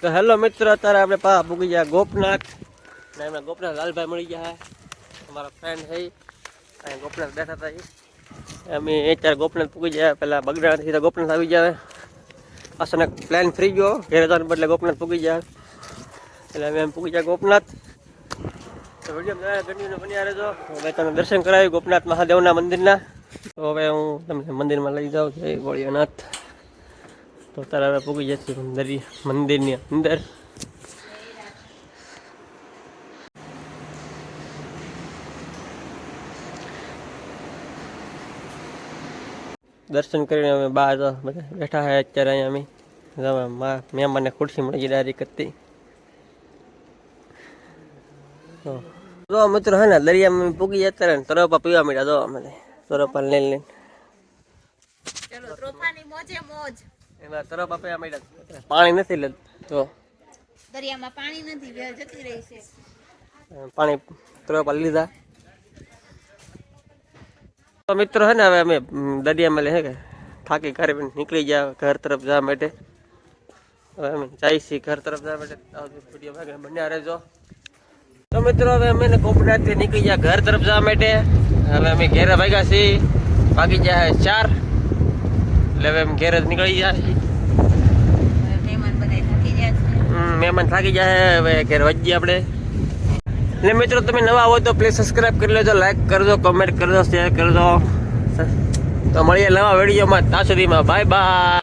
તો હેલો મિત્ર, અત્યારે આપણે પા પૂગી ગયા ગોપનાથ. ને એમના ગોપનાથ લાલભાઈ મળી ગયા અમારા ફ્રેન્ડ છે અહીં ગોપનાથ બેઠા હતા અમે અત્યારે ગોપનાથ પૂગી ગયા પહેલાં બગડાથી તો ગોપનાથ આવી જાય અચાનક પ્લાન ફ્રી ગયો. ઘેર જવાને બદલે ગોપનાથ પૂગી ગયા એટલે અમે એમ પૂગી ગયા ગોપનાથ. તો વીડિયો કન્ટિન્યુ બન્યા રહેજો. હવે તમે દર્શન કરાવ્યું ગોપનાથ મહાદેવના મંદિરના. તો હવે હું તમને મંદિરમાં લઈ જાઉં જય ભોળિયાનાથ તો અત્યારે હવે પૂગી જશે મંદિર મંદિરની અંદર. દર્શન કરીને અમે બહાર બધા બેઠા હોય અત્યારે અહીંયા અમે. મેં મને ખુરશી મળી ગઈ કરતી તો. મિત્રો હે ને, દરિયામાં પૂગી જતા ને તરપા પીવા મળ્યા જો અમે. તરપા લઈને. લઈને મોજે મોજ. એમાં તરપા પીવા મળ્યા પાણી નથી એટલે તો દરિયામાં પાણી નથી વેલ જતી રહી છે. પાણી તરપા લીધા તો મિત્રો હે ને હવે અમે ઉમ, દરિયામાં લે હે કે થાકી ઘરે નીકળી ગયા ઘર તરફ જવા માટે. હવે અમે જાય છીએ ઘર તરફ જવા માટે. વીડિયો ભાગે બન્યા રહેજો. તો મિત્રો હવે અમે કોપડાથી નીકળી ગયા ઘર તરફ જવા માટે. હવે અમે ઘેરે ભાગ્યા છીએ. ભાગી ગયા ચાર. એટલે હવે નીકળી જાય મહેમાન થાકી જાય હવે ઘેર વજીએ આપણે. ને મિત્રો, તમે નવા હોય તો પ્લીઝ સબસ્ક્રાઇબ કરી લેજો લાઈક કરજો કમેન્ટ કરજો શેર કરજો. તો મળીએ નવા વિડીયોમાં, ત્યાં સુધીમાં. Bye bye